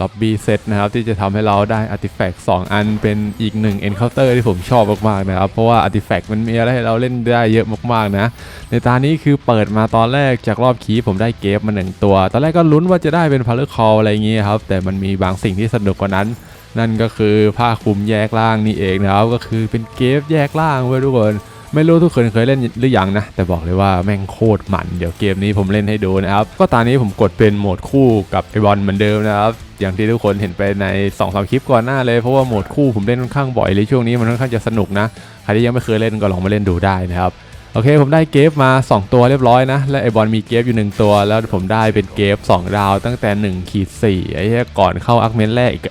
ล็อบบี้เซตนะครับที่จะทำให้เราได้อาร์ติแฟกต์สอันเป็นอีกหนึ่งเอนเคาน์เตอร์ที่ผมชอบมากๆนะครับ เพราะว่าอาร์ติแฟกต์มันมีอะไรให้เราเล่นได้เยอะมากๆนะ ในตานี้คือเปิดมาตอนแรกจากรอบคีผมได้เกฟมาหนึ่งตัว ตอนแรกก็ลุ้นว่าจะได้เป็นพาร์คอลอะไรอย่างงี้ครับ แต่มันมีบางสิ่งที่สนุกกว่านั้น นั่นก็คือผ้าคลุมแยกล่างนี่เองนะครับก็คือเป็นเกฟแยกล่างเว้ยทุกคน ไม่รู้ทุกคนเคยเล่นหรือยังนะ แต่บอกเลยว่าแม่งโคตรมัน เดี๋ยวเกมนี้ผมเล่นให้ดูนะครับ ก็ตอนนี้ผมกดเป็นโหมดคู่กับไอบอลเหมือนเดิมนะครับอย่างที่ทุกคนเห็นไปใน2อสคลิปก่อนหน้าเลยเพราะว่าโหมดคู่ผมเล่นค่อนข้างบ่อยเลยช่วงนี้มันค่อนข้างจะสนุกนะใครที่ยังไม่เคยเล่นก็ลองมาเล่นดูได้นะครับโอเคผมได้เกฟมา 2 ตัวเรียบร้อยนะ และไอบอลมีเกฟอยู่ 1 ตัว แล้วผมได้เป็นเกฟ2ดาวตั้งแต่1ขีด4ไอ้เหี้ยก่อนเข้าอักเมนแรกอีก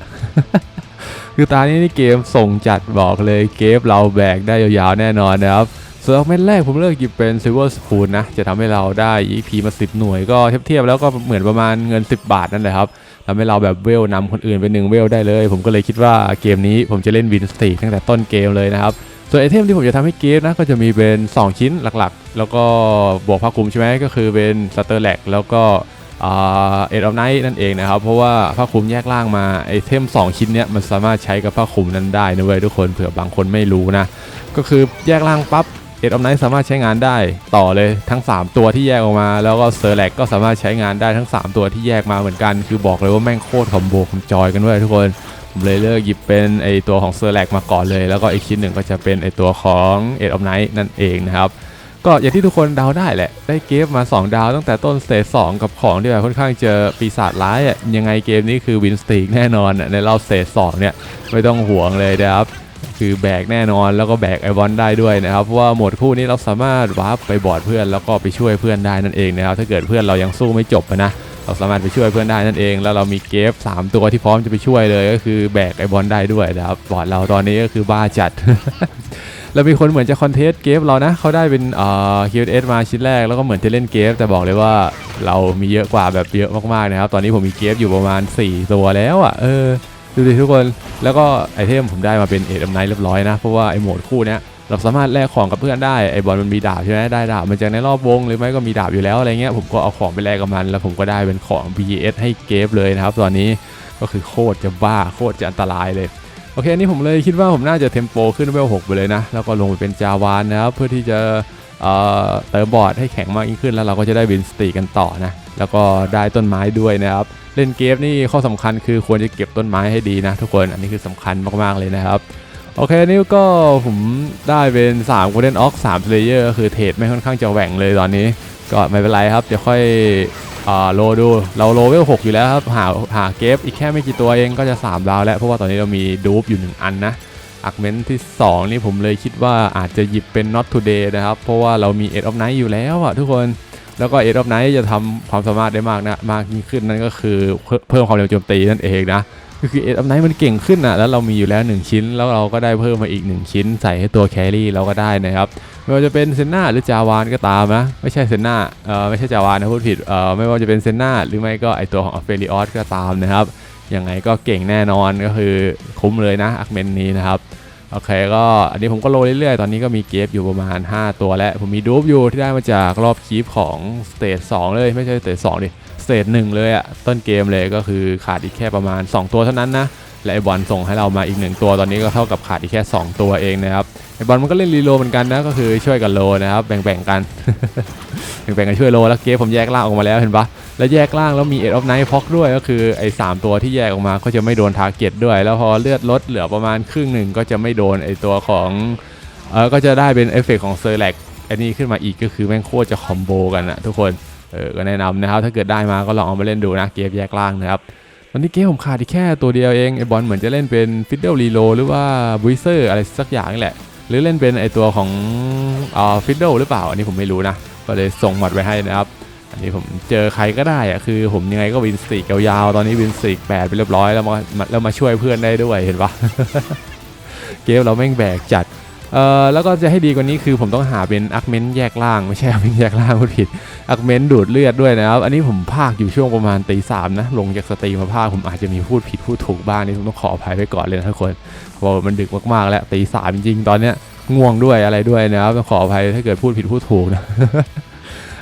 คือตานี้นี่เกมส่งจัดบอกเลยเกฟเราแบกได้ยาวๆแน่นอนนะครับส่วนอักเมนแรกผมเลือกหยิบเป็น Silver Spoon นะ จะทำให้เราได้ EP มา 10 หน่วยก็เทียบๆแล้วก็เหมือนประมาณเงิน 10 บาทนั่นแหละครับทำให้เราแบบเวลนำคนอื่นเป็นหนึ่งเวลได้เลย ผมก็เลยคิดว่าเกมนี้ผมจะเล่นวินสตีตั้งแต่ต้นเกมเลยนะครับส่วนไอเทมที่ผมจะทำให้เกมนะก็จะมีเป็น 2 ชิ้นหลักๆ แล้วก็บวกผ้าคลุมใช่ไหมก็คือเป็นสเตอร์แลกแล้วก็ เอ็ดออฟไนท์นั่นเองนะครับ เพราะว่าผ้าคลุมแยกล่างมาไอเทม 2 ชิ้นเนี้ยมันสามารถใช้กับผ้าคลุมนั้นได้นะเว้ยทุกคนเผื่อบางคนไม่รู้นะ ก็คือแยกล่างปั๊บเอ็ดออฟไนท์สามารถใช้งานได้ต่อเลยทั้ง 3 ตัวที่แยกออกมา แล้วก็เซอร์แลกก็สามารถใช้งานได้ทั้ง 3 ตัวที่แยกมาเหมือนกัน คือบอกเลยว่าแม่งโคตรคอมโบคอมจอยกันด้วยทุกคนผมเลยเลือกหยิบเป็นไอตัวของเซอร์แลกมาก่อนเลย แล้วก็อีกชิ้นหนึ่งก็จะเป็นไอตัวของเอ็ดออฟไนท์นั่นเองนะครับ ก็อย่างที่ทุกคนเดาได้แหละ ได้เกฟมา 2 ดาวตั้งแต่ต้นสเตจสกับของที่แบบค่อนข้างเจอปีศาจร้ายอะยังไงเกมนี้คือวินสตีกแน่นอนในรอบสเตจสเนี่ยไม่ต้องห่วงเลยนะครับคือแบกแน่นอนแล้วก็แบกไอวอนได้ด้วยนะครับเพราะว่าหมดคู่นี้เราสามารถวาร์ปไปบอดเพื่อนแล้วก็ไปช่วยเพื่อนได้นั่นเองนะครับถ้าเกิดเพื่อนเรายังสู้ไม่จบนะเราสามารถไปช่วยเพื่อนได้นั่นเอง แล้วเรามีเกฟ 3 ตัวที่พร้อมจะไปช่วยเลย ก็คือแบกไอบอลได้ด้วยนะครับบอดเราตอนนี้ก็คือบ้าจัด แล้วมีคนเหมือนจะคอนเทสต์เกฟเรานะเขาได้เป็นเอ่อ QS มาชิ้นแรกแล้วก็เหมือนจะเล่นเกฟแต่บอกเลยว่าเรามีเยอะกว่าแบบเยอะมากๆนะครับ ตอนนี้ผมมีเกฟอยู่ประมาณ 4 ตัวแล้วอะเออดูดิทุกคนแล้วก็ไอเทมผมได้มาเป็นเอ็ดอัมไนเรียบร้อยนะ เพราะว่าไอโหมดคู่เนี้ยเราสามารถแลกของกับเพื่อนได้ไอบอลมันมีดาบใช่ไหมได้ดาบมันจากในรอบวงหรือไม่ก็มีดาบอยู่แล้วอะไรเงี้ยผมก็เอาของไปแลกกับมัน แล้วผมก็ได้เป็นของ BS ให้เกฟเลยนะครับ ตอนนี้ก็คือโคตรจะบ้าโคตรจะอันตรายเลย โอเคอันนี้ผมเลยคิดว่าผมน่าจะเทมโปขึ้นเวล6ไปเลยนะ แล้วก็ลงไปเป็นจาวานนะครับเพื่อที่จะเติมบอร์ดให้แข็งมากยิ่งขึ้นแล้วเราก็จะได้วินสตีกันต่อนะ แล้วก็ได้ต้นไม้ด้วยนะครับ เล่นเกมนี่ข้อสำคัญคือควรจะเก็บต้นไม้ให้ดีนะ ทุกคนอันนี้คือสำคัญมากๆเลยนะครับโอเคนี่ก็ผมได้เป็น3 Golden Ox 3 Slayer ก็คือเทรดไม่ค่อนข้างจะแหว่งเลยตอนนี้ ก็ไม่เป็นไรครับ เดี๋ยวค่อย โลดูเราโลเวล6อยู่แล้วครับหาหาเกฟอีกแค่ไม่กี่ตัวเองก็จะ3ดาวแล้วเพราะว่าตอนนี้เรามีดูปอยู่ 1 อันนะอักเมนที่ 2 นี่ผมเลยคิดว่าอาจจะหยิบเป็น not today นะครับ เพราะว่าเรามี e d of night อยู่แล้วอะทุกคนแล้วก็ e d of night จะทำความสามารถได้มากนะมากยิ่งขึ้นนั่นก็คือเพิ่มความเร็วโจมตีนั่นเองนะก็คือ e d of night มันเก่งขึ้นอะแล้วเรามีอยู่แล้ว 1 ชิ้น แล้วเราก็ได้เพิ่มมาอีก 1 ชิ้น ใส่ให้ตัวแครี่เราก็ได้นะครับ ไม่ว่าจะเป็นเซนนาหรือจาวานก็ตามนะ ไม่ใช่เซนนาเอ่อไม่ใช่จาวานนะพูดผิดเอ่อไม่ว่าจะเป็นเซนนาหรือไม่ก็ไอตัวของอเฟริออสก็ตามนะครับยังไงก็เก่งแน่นอนก็คือคุ้มเลยนะอักเมนนี้นะครับโอเคก็อันนี้ผมก็โลเรื่อยๆ ตอนนี้ก็มีเกฟอยู่ประมาณ 5 ตัวแล้ว ผมมีดูบอยู่ที่ได้มาจากรอบคีฟของสเตจ2เลย ไม่ใช่สเตจ2ดิสเตจ1เลยอะต้นเกมเลยก็คือขาดอีกแค่ประมาณ 2 ตัวเท่านั้นนะ และไอบอลส่งให้เรามาอีกหนึ่งตัวตอนนี้ก็เท่ากับขาดอีกแค่ 2 ตัวเองนะครับไอบอลมันก็เล่นรีโลเหมือนกันนะก็คือช่วยกันโลนะครับแบ่งๆกัน แบ่งๆกันช่วยโลแล้วเกฟผมแยกล่างออกมาแล้วเห็นปะแล้วแยกล่างแล้วมีเอ็ดออฟไนท์พ็อกด้วยก็คือไอ้สามตัวที่แยกออกมาก็จะไม่โดนทาร์เก็ตด้วย แล้วพอเลือดลดเหลือประมาณครึ่งหนึ่งก็จะไม่โดนไอ้ตัวของเออก็จะได้เป็นเอฟเฟกต์ของเซอร์แลกอันนี้ขึ้นมาอีกก็คือแม่งโคตรจะคอมโบกันอะทุกคนเออก็แนะนำนะครับถ้าเกิดได้มาก็ลองเอามาเล่นดูนะเกมแยกล่างนะครับ ตอนนี้เกมผมขาดอีกแค่ตัวเดียวเองไอบอลเหมือนจะเล่นเป็นฟิดเดิลรีโลหรือว่าบุยเซอร์อะไรสักอย่างนี่แหละ หรือเล่นเป็นไอตัวของอ่าฟิดเดิลหรือเปล่า อันนี้ผมไม่รู้นะ ก็เลยส่งหมัดไว้ให้นะครับ อันนี้ผมเจอใครก็ได้อะคือผมยังไงก็วินสติกยาวๆตอนนี้วินสติกแปดไปเรียบร้อยแล้วมาแล้วมาช่วยเพื่อนได้ด้วยเห็นปะเกมเราแม่งแบกจัด เอ่อแล้วก็จะให้ดีกว่านี้คือผมต้องหาเป็นอักเมนแยกล่างไม่ใช่อักเมนแยกล่างพูดผิดอักเมนดูดเลือดด้วยนะครับ อันนี้ผมพากอยู่ช่วงประมาณตีสามนะ ลงจากสตรีมมาพากผมอาจจะมีพูดผิดพูดถูกบ้างนี่ผมต้องขออภัยไว้ก่อนเลยนะทุกคนเพราะมันดึกมากๆแล้วตีสามจริงๆตอนเนี้ยง่วงด้วยอะไรด้วยนะครับต้องขออภัยถ้าเกิดพูดผิดพูดถูกนะ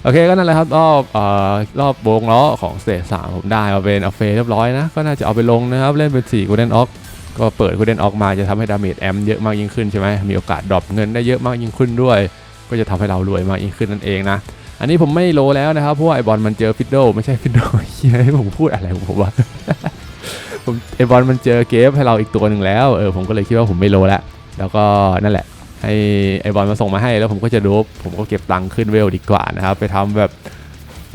โอเคก็นั่นแหละครับรอบเอ่อรอบวงล้อของสเตสามผมได้มาเป็นอเฟเรียบร้อยนะ ก็น่าจะเอาไปลงนะครับ เล่นเป็น4 Golden Ox ก็ ก็เปิด Golden Ox มาจะทำให้ดาเมจแอมเยอะมากยิ่งขึ้นใช่ไหมมีโอกาสดรอปเงินได้เยอะมากยิ่งขึ้นด้วย ก็จะทำให้เรารวยมากยิ่งขึ้นนั่นเองนะอันนี้ผมไม่โลแล้วนะครับเพราะว่าไอบอลมันเจอฟิดโดไม่ใช่ฟิดโดเฮียผมพูดอะไรของผมวะผมไอบอลมันเจอเกฟให้เราอีกตัวหนึ่งแล้วเออผมก็เลยคิดว่าผมไม่โลแล้วแล้วก็นั่นแหละให้ไอบอลมาส่งมาให้แล้วผมก็จะดูผมก็เก็บตังค์ขึ้นเวลดีกว่านะครับไปทำแบบ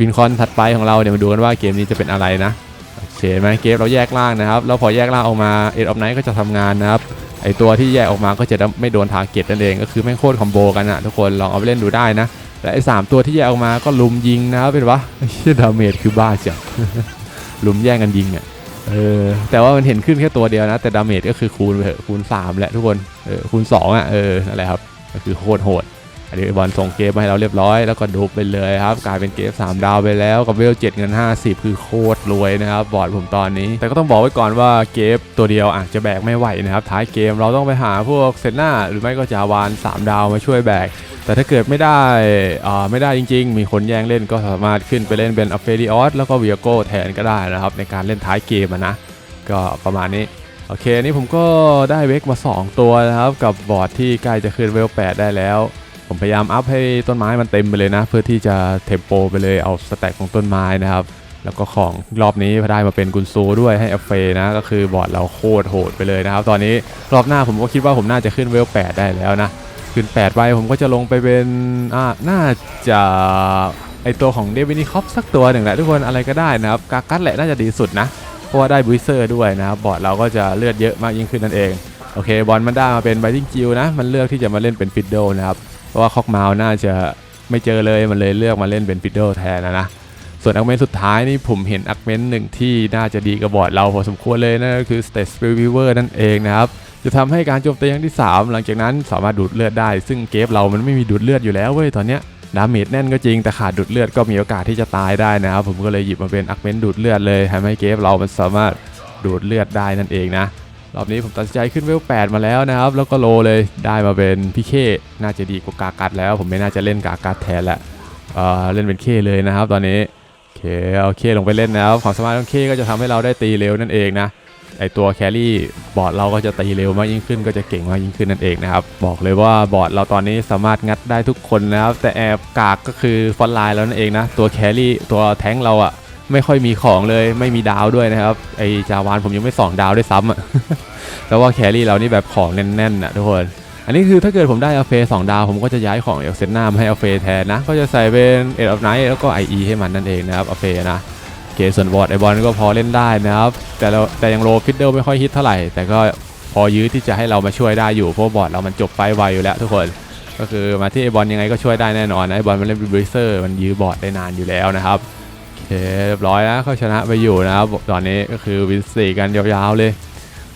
วินคอนถัดไปของเราเดี๋ยวมาดูกันว่าเกมนี้จะเป็นอะไรนะ โอเคไหมเกมเราแยกล่างนะครับแล้วพอแยกล่างออกมาเอ็ดออฟไนท์ก็จะทำงานนะครับไอตัวที่แยกออกมาก็จะไม่โดนทาร์เก็ตนั่นเองก็คือไม่โคตรคอมโบกันอะทุกคนลองเอาไปเล่นดูได้นะและไอสามตัวที่แยกออกมาก็ลุมยิงนะครับเป็นวะไอ้เชี่ยดาเมจคือบ้าจังลุมแย่งกันยิงอะเออแต่ว่ามันเห็นขึ้นแค่ตัวเดียวนะ แต่ดาเมจก็คือคูณไปเถอะคูณ3แหละทุกคนเออคูณ2อะเออนั่นแหละครับก็คือโคตรโหด อันนี้บอลส่งเกมมาให้เราเรียบร้อยแล้วก็ดูไปเลยครับ กลายเป็นเกม3 ดาวไปแล้วกับเวล7เงิน 50 คือโคตรรวยนะครับ บอร์ดผมตอนนี้ แต่ก็ต้องบอกไว้ก่อนว่าเกมตัวเดียวอาจจะแบกไม่ไหวนะครับ ท้ายเกมเราต้องไปหาพวกเซนนาหรือไม่ก็จาวาน 3 ดาวมาช่วยแบก แต่ถ้าเกิดไม่ได้อ่าไม่ได้จริง ๆ มีคนแย่งเล่นก็สามารถขึ้นไปเล่นเป็นอเฟริออสแล้วก็เวียโกแทนก็ได้นะครับ ในการเล่นท้ายเกมนะก็ประมาณนี้โอเคนี่ผมก็ได้เวกมา 2 ตัวนะครับกับบอร์ดที่ใกล้จะขึ้นเวล8ได้แล้ว ผมพยายามอัพให้ต้นไม้มันเต็มไปเลยนะ เพื่อที่จะเทมโปไปเลยเอาสแต็กของต้นไม้นะครับ แล้วก็ของรอบนี้ได้มาเป็นกุนซูด้วยให้อเฟนะก็คือบอร์ดเราโคตรโหดไปเลยนะครับ ตอนนี้รอบหน้าผมก็คิดว่าผมน่าจะขึ้นเวล 8 ได้แล้วนะ ขึ้น 8ไปผมก็จะลงไปเป็นอ่าน่าจะไอตัวของเดวินิคอปสักตัวหนึ่งแหละทุกคนอะไรก็ได้นะครับกากัสแหละน่าจะดีสุดนะ เพราะว่าได้บูสเซอร์ด้วยนะครับบอร์ดเราก็จะเลือดเยอะมากยิ่งขึ้นนั่นเองโอเคบอลมันได้มาเป็นไบทิงจิวนะ มันเลือกที่จะมาเล่นเป็นฟิดโดนะครับ เพราะว่าคอกมาน่าจะไม่เจอเลยมันเลยเลือกมาเล่นเป็นฟิดโดแทนนะนะส่วนอักเมนสุดท้ายนี่ผมเห็นอักเมนหนึ่งที่น่าจะดีกับบอร์ดเราพอสมควรเลยนั่นก็คือ State Spirit Weaver นั่นเองนะครับ จะทำให้การโจมตีครั้งที่ 3 หลังจากนั้นสามารถดูดเลือดได้ ซึ่งเกฟเรามันไม่มีดูดเลือดอยู่แล้วเว้ยตอนเนี้ยดาเมจแน่นก็จริงแต่ขาดดูดเลือดก็มีโอกาสที่จะตายได้นะครับผมก็เลยหยิบมาเป็นอักเมนดูดเลือดเลยทำให้เกฟเรามันสามารถดูดเลือดได้นั่นเองนะ รอบนี้ผมตัดสินใจขึ้นเวล 8 มาแล้วนะครับ แล้วก็โลเลยได้มาเป็นพี่เคน่าจะดีกว่ากากัดแล้ว ผมไม่น่าจะเล่นกากัดแทนละเออเล่นเป็นเคเลยนะครับ ตอนนี้โอเคเอาเคลงไปเล่นนะครับความสามารถของเคก็จะทำให้เราได้ตีเร็วนั่นเองนะไอตัวแครี่บอร์ดเราก็จะตีเร็วมากยิ่งขึ้นก็จะเก่งมากยิ่งขึ้นนั่นเองนะครับ บอกเลยว่าบอร์ดเราตอนนี้สามารถงัดได้ทุกคนนะครับ แต่แอบกากก็คือฟอนไลน์แล้วนั่นเองนะ ตัวแครี่ตัวแท้งเราอะ ไม่ค่อยมีของเลยไม่มีดาวด้วยนะครับ ไอจาวานผมยังไม่สองดาวด้วยซ้ำอะแต่ว่าแครี่เรานี่แบบของแน่นๆนะทุกคน อันนี้คือถ้าเกิดผมได้อเฟสองดาว ผมก็จะย้ายของเอลเซนนามาให้อเฟแทนนะ ก็จะใส่เป็นเอ็ดออฟไนท์แล้วก็ IE ให้มันนั่นเองนะครับอเฟนะโอเคส่วนบอร์ดไอบอลก็พอเล่นได้นะครับ แต่เราแต่ยังโลฟิดเดิลไม่ค่อยฮิตเท่าไหร่ แต่ก็พอยื้อที่จะให้เรามาช่วยได้อยู่เพราะบอร์ดเรามันจบไฟไวอยู่แล้วทุกคนก็คือมาที่ไอบอลยังไงก็ช่วยได้แน่นอนนะไอบอลมันเล่นบริเซอร์มันยื้อบอร์ดได้นานอยู่แล้วนะครับ เคเรียบร้อยแล้วเขาชนะไปอยู่นะครับตอนนี้ก็คือวินสี่กันยาวๆเลย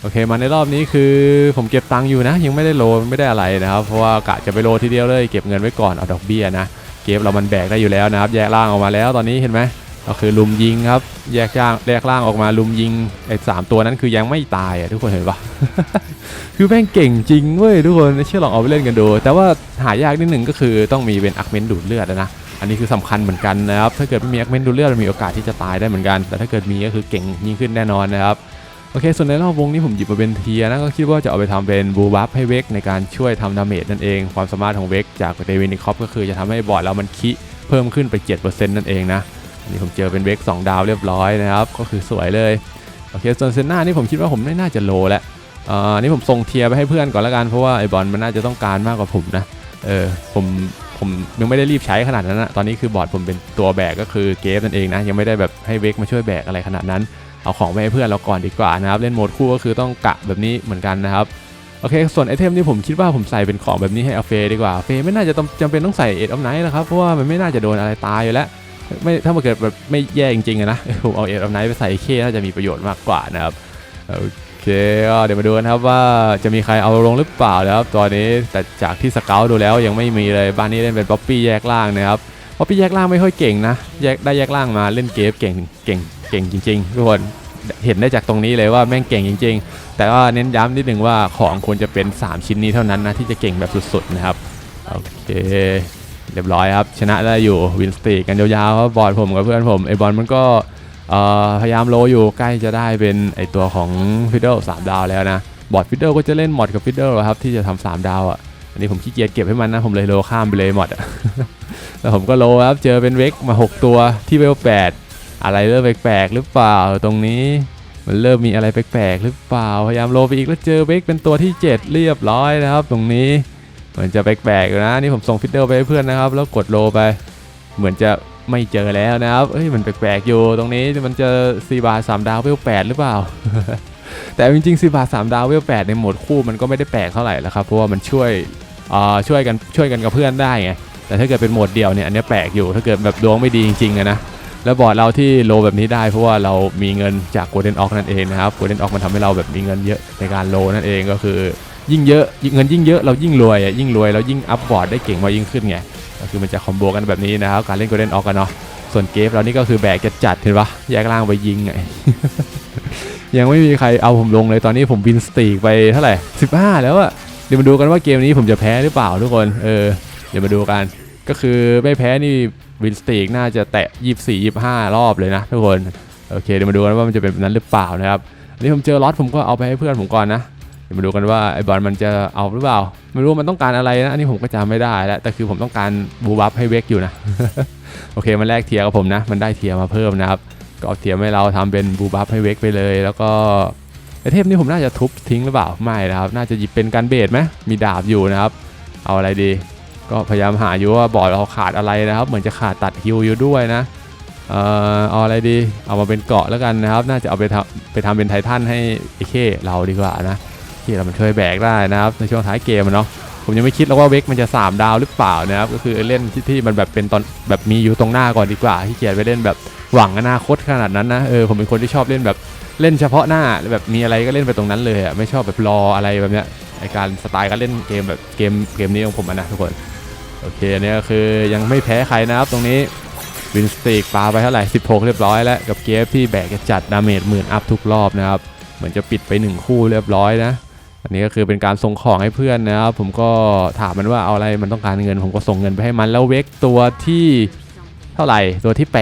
โอเคมาในรอบนี้คือผมเก็บตังค์อยู่นะ ยังไม่ได้โลไม่ได้อะไรนะครับ เพราะว่ากะจะไปโลทีเดียวเลยเก็บเงินไว้ก่อนเอาดอกเบี้ยนะเกมเรามันแบกได้อยู่แล้วนะครับ แยกล่างออกมาแล้วตอนนี้เห็นไหมก็คือลุมยิงครับ แยกย่างแยกล่างออกมาลุมยิงไอ้สามตัวนั้นคือยังไม่ตายอะทุกคนเห็นปะคือแม่งเก่งจริงเว้ยทุกคนเชื่อลองเอาไปเล่นกันดู แต่ว่าหายากนิดหนึ่งก็คือต้องมีเป็นอักเมนดูดเลือดนะ อันนี้คือสำคัญเหมือนกันนะครับ ถ้าเกิดไม่มีอักเมนดูเลือดมันมีโอกาสที่จะตายได้เหมือนกัน แต่ถ้าเกิดมีก็คือเก่งยิ่งขึ้นแน่นอนนะครับ โอเค ส่วนในรอบวงนี้ผมหยิบมาเป็นเทียนะ ก็คิดว่าจะเอาไปทำเป็นบูบัฟให้เวกในการช่วยทำดาเมจนั่นเอง ความสามารถของเวกจากเดวินิคอปก็คือจะทำให้บอร์ดเรามันคิเพิ่มขึ้นไป 7%นั่นเองนะอันนี้ผมเจอเป็นเวก2ดาวเรียบร้อยนะครับ ก็คือสวยเลย โอเคส่วนเซนหน้านี่ผมคิดว่าผมไม่น่าจะโลแล้วอ่านี่ผมส่งเทียไปให้เพื่อนก่อนละกัน เพราะว่าไอบอลมันน่าจะต้องการมากกว่าผมนะ เออ ผม ผมยังไม่ได้รีบใช้ขนาดนั้นนะตอนนี้คือบอร์ดผมเป็นตัวแบกก็คือเกฟนั่นเองนะ ยังไม่ได้แบบให้เวกมาช่วยแบกอะไรขนาดนั้น เอาของไปให้เพื่อนเราก่อนดีกว่านะครับ เล่นโหมดคู่ก็คือต้องกะแบบนี้เหมือนกันนะครับโอเค ส่วนไอเทมที่ผมคิดว่าผมใส่เป็นของแบบนี้ให้อาเฟดีกว่าเฟไม่น่าจะจำเป็นต้องใส่เอ็ดออฟไนท์นะครับ เพราะว่ามันไม่น่าจะโดนอะไรตายอยู่แล้ว ไม่ถ้ามันเกิดแบบไม่แย่จริงๆนะ ผมเอาเอ็ดออฟไนท์ไปใส่เคน่าจะมีประโยชน์มากกว่านะครับ โอเค คก็เดี๋ยวมาดูกันครับว่าจะมีใครเอาลงหรือเปล่านะครับตอนนี้แต่จากที่สเกลดูแล้วยังไม่มีเลยบ้านนี้เล่นเป็นป๊อปปี้แยกล่างนะครับป๊อปปี้แยกล่างไม่ค่อยเก่งนะแยกได้แยกล่างมาเล่นเกมเก่งเก่งเก่งจริงๆทุกคนเห็นได้จากตรงนี้เลยว่าแม่งเก่งจริง ๆ แต่ว่าเน้นย้ำนิดนึงว่าของควรจะเป็น 3 ชิ้นนี้เท่านั้นนะที่จะเก่งแบบสุดๆนะครับโอเคเรียบร้อยครับชนะได้อยู่วินสตีกันยาวๆครับบอร์ดผมกับเพื่อนผมไอบอลมันก็ พยายามโลอยู่ใกล้จะได้เป็นไอตัวของฟิดเดิลสามดาวแล้วนะ บอดฟิดเดิลก็จะเล่นมอดกับฟิดเดิลครับที่จะทำสามดาวอะ อันนี้ผมขี้เกียจเก็บให้มันนะ ผมเลยโลข้ามไปเลยมอดอะแล้วผมก็โลครับ เจอเป็นเวกมา 6 ตัวที่เวล8อะไรเริ่มแปลกๆหรือเปล่าตรงนี้มันเริ่มมีอะไรแปลกๆหรือเปล่า พยายามโลไปอีกแล้วเจอเวกเป็นตัวที่ 7 เรียบร้อยนะครับ ตรงนี้เหมือนจะแปลกๆอยู่นะนี่ผมส่งฟิดเดิลไปให้เพื่อนนะครับ แล้วกดโลไป เหมือนจะ ไม่เจอแล้วนะครับเอ้ยมันแปลกๆอยู่ตรงนี้มันจะซีบาสามดาวเวล8หรือเปล่า แต่จริงๆซีบาสามดาวเวล8ในโหมดคู่มันก็ไม่ได้แปลกเท่าไหร่แล้วครับเพราะว่ามันช่วยอ่าช่วยกันช่วยกันกับเพื่อนได้ไงแต่ถ้าเกิดเป็นโหมดเดียวเนี่ยอันนี้แปลกอยู่ถ้าเกิดแบบดวงไม่ดีจริงๆนะแล้วบอร์ดเราที่โลแบบนี้ได้เพราะว่าเรามีเงินจาก Golden Ox นั่นเองนะครับ Golden Ox มันทำให้เราแบบมีเงินเยอะในการโลนั่นเองก็คือ ยิ่งเยอะเงินยิ่งเยอะเรายิ่งรวยอะยิ่งรวยเรายิ่งอัพบอร์ดได้เก่งมากยิ่งขึ้นไง ก็คือมันจะคอมโบกันแบบนี้นะครับการเล่น Golden Ox กันเนาะส่วนเกฟเรานี่ก็คือแบกจะจัดเห็นปะแยกล่างไปยิงไงยังไม่มีใครเอาผมลงเลยตอนนี้ผมบินสตีกไปเท่าไหร่15 แล้วอะเดี๋ยวมาดูกันว่าเกมนี้ผมจะแพ้หรือเปล่าทุกคนเออเดี๋ยวมาดูกัน ก็คือไม่แพ้นี่วินสตีกน่าจะแตะ 24 25 รอบเลยนะทุกคนโอเคเดี๋ยวมาดูกันว่ามันจะเป็นแบบนั้นหรือเปล่านะครับอันนี้ผมเจอล็อตผมก็เอาไปให้เพื่อนผมก่อนนะ ยวมาดูกันว่าไอบอลมันจะเอาหรือเปล่า ไม่รู้มันต้องการอะไรนะ อันนี้ผมก็จำไม่ได้แล้ว แต่คือผมต้องการบูบัฟให้เวกอยู่นะ โอเค มันแลกเทียร์กับผมนะ มันได้เทียร์มาเพิ่มนะครับ ก็เอาเทียร์ให้เราทำเป็นบูบัฟให้เวกไปเลย แล้วก็ไอเทมนี้ผมน่าจะทุบทิ้งหรือเปล่า ไม่นะครับ น่าจะหยิบเป็นการเบสไหมมีดาบอยู่นะครับ เอาอะไรดี ก็พยายามหาอยู่ว่าบอร์ดเราขาดอะไรนะครับ เหมือนจะขาดตัดฮิวอยู่ด้วยนะเอ่อเอาอะไรดี เอามาเป็นเกาะแล้วกันนะครับ น่าจะเอาไปทำไปทำเป็นไททันให้ไอเคเราดีกว่านะ ที่เรามันช่วยแบกได้นะครับในช่วงท้ายเกมอะเนาะผมยังไม่คิดแล้วว่าเวกมันจะ 3 ดาวหรือเปล่านะครับก็คือเล่นที่ที่มันแบบเป็นตอนแบบมีอยู่ตรงหน้าก่อนดีกว่าที่เกียจไปเล่นแบบหวังอนาคตขนาดนั้นนะเออผมเป็นคนที่ชอบเล่นแบบเล่นเฉพาะหน้าแบบมีอะไรก็เล่นไปตรงนั้นเลยอะไม่ชอบแบบรออะไรแบบเนี้ยไอการสไตล์การเล่นเกมแบบเกมเกมนี้ของผมนะทุกคนโอเคอันนี้ก็คือยังไม่แพ้ใครนะครับตรงนี้วินสติกปาไปเท่าไหร่ 16 เรียบร้อยแล้ว กับเกฟที่แบกจะจัดดาเมจหมื่นอัพทุกรอบนะครับ เหมือนจะปิดไป 1 คู่เรียบร้อยนะ อันนี้ก็คือเป็นการส่งของให้เพื่อนนะครับ ผมก็ถามมันว่าเอาอะไรมันต้องการเงิน ผมก็ส่งเงินไปให้มันแล้วเวกตัวที่เท่าไหร่ตัวที่ 8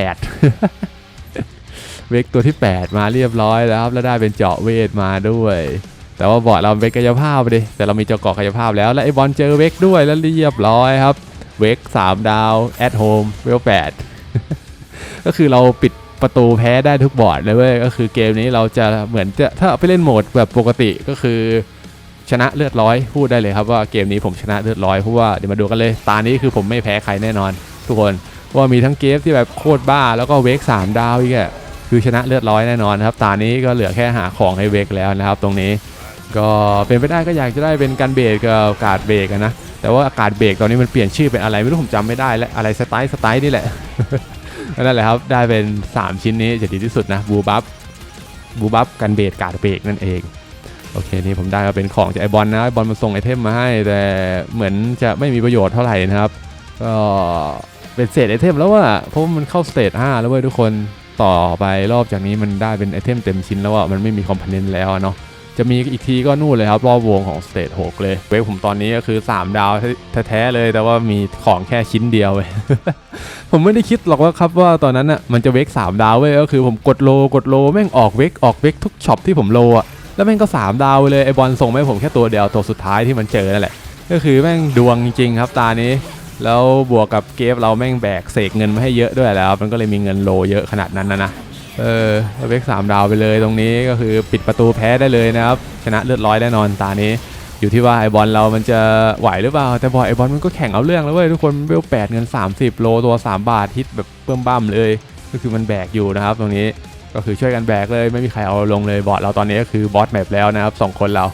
เวกตัวที่ 8 มาเรียบร้อยแล้วครับแล้วได้เป็นเจาะเวทมาด้วย แต่ว่าบอร์ดเราเป็นกายภาพไปดิแต่เรามีเจ้าเกาะกายภาพแล้วและไอ้บอลเจอเวกด้วยแล้วเรียบร้อยครับ เวก3 ดาวแอดโฮมเวล8ก็คือเราปิดประตูแพ้ได้ทุกบอร์ดเลยเว้ยก็คือเกมนี้เราจะเหมือนจะถ้าไปเล่นโหมดแบบปกติก็คือ ชนะเลือดร้อยพูดได้เลยครับว่าเกมนี้ผมชนะเลือดร้อยเพราะว่าเดี๋ยวมาดูกันเลยตานี้คือผมไม่แพ้ใครแน่นอน ทุกคนว่ามีทั้งเกมที่แบบโคตรบ้าแล้วก็เวก3ดาวอีกอะคือชนะเลือดร้อยแน่นอนครับตานี้ก็เหลือแค่หาของให้เวกแล้วนะครับ ตรงนี้ ก็เป็นไปได้ก็อยากจะได้เป็นการเบรกกับอากาศเบรกนะแต่ว่าอากาศเบรกตอนนี้มันเปลี่ยนชื่อเป็นอะไรไม่รู้ผมจำไม่ได้และอะไรสไตล์สไตล์นี่แหละนั่นแหละครับได้เป็น 3 ชิ้นนี้จะดีที่สุดนะบูบัฟบูบัฟกันเบรกการเบรกนั่นเอง โอเคนี่ผมได้มาเป็นของจากไอบอลนะไอบอลมันส่งไอเทมมาให้ แต่เหมือนจะไม่มีประโยชน์เท่าไหร่นะครับ ก็เป็นเศษไอเทมแล้วว่าเพราะว่ามันเข้าสเตจ5แล้วเว้ยทุกคนต่อไปรอบจากนี้มันได้เป็นไอเทมเต็มชิ้นแล้วอะมันไม่มีคอมโพเนนต์แล้วเนาะจะมีอีกทีก็นู่นเลยครับ รอบวงของสเตจ6เลยเวฟผมตอนนี้ก็คือ 3 ดาวแท้ๆเลย แต่ว่ามีของแค่ชิ้นเดียวเว้ยผมไม่ได้คิดหรอกว่าครับว่าตอนนั้นอะมันจะเวก3ดาวเว้ยก็คือผมกดโลกดโลแม่งออกเวกออกเวกทุกช็อปที่ผมโลอะ แล้วแม่งก็ 3 ดาวไปเลยไอบอลส่งมาให้ผมแค่ตัวเดียวตัวสุดท้ายที่มันเจอนั่นแหละ ก็คือแม่งดวงจริงครับตานี้ แล้วบวกกับเกฟเราแม่งแบกเสกเงินมาให้เยอะด้วยแล้ว มันก็เลยมีเงินโลเยอะขนาดนั้นนะนะเออเวกสามดาวไปเลยตรงนี้ก็คือปิดประตูแพ้ได้เลยนะครับชนะเลือดร้อยแน่นอนตานี้อยู่ที่ว่าไอบอลเรามันจะไหวหรือเปล่า แต่บอยไอบอลมันก็แข่งเอาเรื่องแล้วเว้ยทุกคนเวลแปดเงิน 30 โลตัว 3 บาทฮิตแบบเบิ่มบ้ามเลย ก็คือมันแบกอยู่นะครับตรงนี้ ก็คือช่วยกันแบกเลยไม่มีใครเอาลงเลยบอสเราตอนนี้ก็คือบอสแมปแล้วนะครับสองคนเรา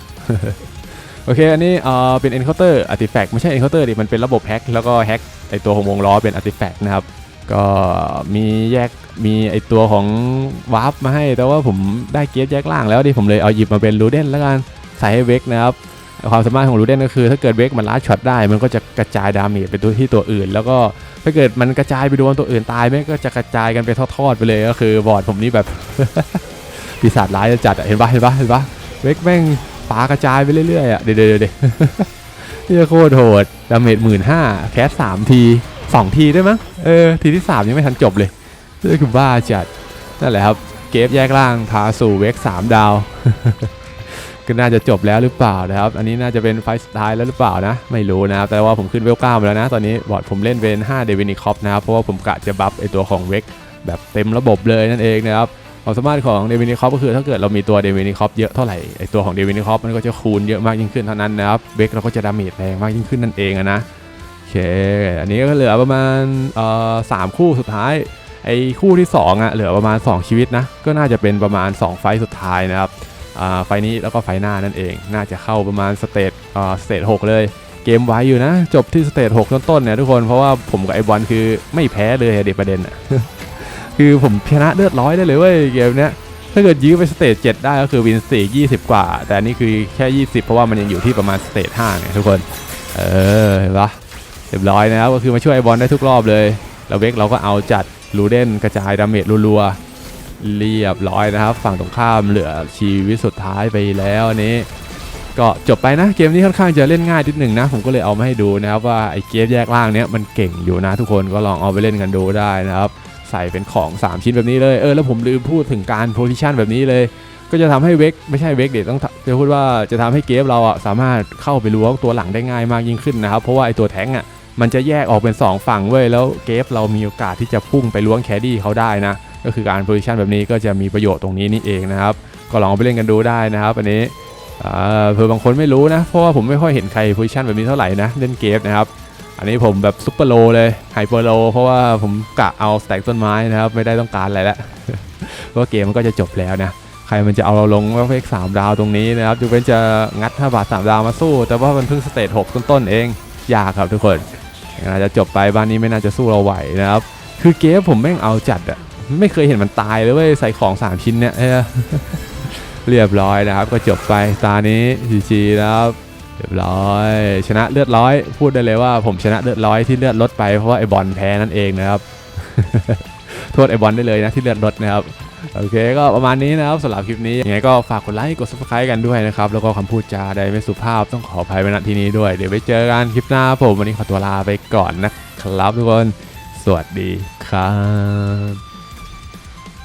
โอเค อันนี้เอ่อเป็น encounter artifact ไม่ใช่ encounter ดิ มันเป็นระบบแฮ็กแล้วก็แฮ็กไอตัวของวงล้อเป็น artifact นะครับ ก็มีแยกมีไอตัวของวาร์ปมาให้ แต่ว่าผมได้เกียร์แยกล่างแล้วดิ ผมเลยเอาหยิบมาเป็นรูเดนแล้วกัน ใส่ให้เวกนะครับ ความสามารถของรูเดนก็คือ ถ้าเกิดเวกมันลัดช็อตได้ มันก็จะกระจายดาเมจไปตัวที่ตัวอื่น แล้วก็ถ้าเกิดมันกระจายไปโดนตัวอื่นตายแม่ก็จะกระจายกันไปทอดๆไปเลยก็คือบอร์ดผมนี่แบบปีศาจร้ายจะจัดเห็นปะเห็นปะเห็นปะเวกแม่งปากระจายไปเรื่อยๆอะเดี๋ยวเดี๋ยวเดี๋ยวเฮียโคตรโหดดาเมจหมื่นห้าแคสสามทีสองทีได้มั้งเออทีที่สามยังไม่ทันจบเลยนี่คือบ้าจัดนั่นแหละครับเกฟแยกล่างพาสู่เวกสามดาว ก็น่าจะจบแล้วหรือเปล่านะครับ อันนี้น่าจะเป็นไฟสุดท้ายแล้วหรือเปล่านะ ไม่รู้นะครับ แต่ว่าผมขึ้นเวลเก้ามาแล้วนะ ตอนนี้บอร์ดผมเล่นเป็น5เดวินิคอปนะครับ เพราะว่าผมกะจะบัฟไอตัวของเวกแบบเต็มระบบเลยนั่นเองนะครับความสามารถของเดวินิคอปก็คือถ้าเกิดเรามีตัวเดวินิคอปเยอะเท่าไหร่ไอตัวของเดวินิคอปมันก็จะคูณเยอะมากยิ่งขึ้นเท่านั้นนะครับเวกเราก็จะดาเมจแรงมากยิ่งขึ้นนั่นเองนะโอเค อันนี้ก็เหลือประมาณเอ่อสามคู่สุดท้ายไอคู่ที่สองอะเหลือประมาณสองชีวิตนะก็น่าจะเป็นประมาณสองไฟสุดท้ายนะครับ ไฟนี้แล้วก็ไฟหน้านั่นเอง น่าจะเข้าประมาณสเตจอ่าสเตจหกเลย เกมไว้อยู่นะ จบที่สเตจหกต้นๆเนี่ยทุกคนเพราะว่าผมกับไอบอลคือไม่แพ้เลยเด็กประเด็นอะคือผมชนะเลือดร้อยได้เลยเว้ยเกมเนี้ยถ้าเกิดยื้อไปสเตจ7ได้ก็คือวินสี่ยี่สิบกว่า แต่อันนี้คือแค่ 20 เพราะว่ามันยังอยู่ที่ประมาณสเตจ5ไงทุกคน เออเห็นปะเรียบร้อยนะครับก็คือมาช่วยไอบอลได้ทุกรอบเลย แล้วเวกเราก็เอาจัดรูเดนกระจายดาเมจรัวๆ เรียบร้อยนะครับ ฝั่งตรงข้ามเหลือชีวิตสุดท้ายไปแล้วนี้ ก็จบไปนะเกมนี้ค่อนข้างจะเล่นง่ายนิดหนึ่งนะ ผมก็เลยเอามาให้ดูนะครับว่าไอ้เกมแยกล่างเนี้ยมันเก่งอยู่นะทุกคนก็ลองเอาไปเล่นกันดูได้นะครับ ใส่เป็นของ 3 ชิ้นแบบนี้เลยเออแล้วผมลืมพูดถึงการโพซิชันแบบนี้เลย ก็จะทำให้เวกไม่ใช่เวกเดี๋ยวต้องจะพูดว่าจะทำให้เกมเราอะสามารถเข้าไปล้วงตัวหลังได้ง่ายมากยิ่งขึ้นนะครับเพราะว่าไอ้ตัวแท้งอะมันจะแยกออกเป็น 2 ฝั่งเว้ยแล้วเกมเรามีโอกาสที่จะพุ่งไปล้วงแคดดี้เขาได้นะ ก็คือการโพซิชันแบบนี้ก็จะมีประโยชน์ตรงนี้นี่เองนะครับ ก็ลองไปเล่นกันดูได้นะครับ อันนี้เผื่อบางคนไม่รู้นะ เพราะว่าผมไม่ค่อยเห็นใครโพซิชันแบบนี้เท่าไหร่นะเล่นเกมนะครับ อันนี้ผมแบบซุปเปอร์โลเลยไฮเปอร์โลเพราะว่าผมกะเอาสแต็กต้นไม้นะครับ ไม่ได้ต้องการอะไรแล้วเพราะเกมมันก็จะจบแล้วนะใครมันจะเอาเราลงว่าเพกสามดาวตรงนี้นะครับยกเวนจะงัด5บาท3ดาวมาสู้ แต่ว่ามันเพิ่งสเตจ6ต้นๆเองยากครับทุกคนน่าจะจบไปบ้านนี้ไม่น่าจะสู้เราไหวนะครับ คือเกมผมแม่งเอาจัดอะ ไม่เคยเห็นมันตายเลยเว้ยใส่ของ 3 ชิ้นเนี่ยเรียบร้อยนะครับ ก็จบไปตานี้จีจีนะครับเรียบร้อย ชนะเลือดร้อย พูดได้เลยว่าผมชนะเลือดร้อยที่เลือดลดไปเพราะว่าไอบอลแพ้นั่นเองนะครับ โทษไอบอลได้เลยนะที่เลือดลดนะครับโอเคก็ประมาณนี้นะครับสำหรับคลิปนี้ยังไงก็ฝากกดไลค์กด subscribe กันด้วยนะครับ แล้วก็คำพูดจาใดไม่สุภาพต้องขออภัยไว้ณที่นี้ด้วย เดี๋ยวไปเจอกันคลิปหน้าผมวันนี้ขอตัวลาไปก่อนนะครับทุกคน สวัสดีครับ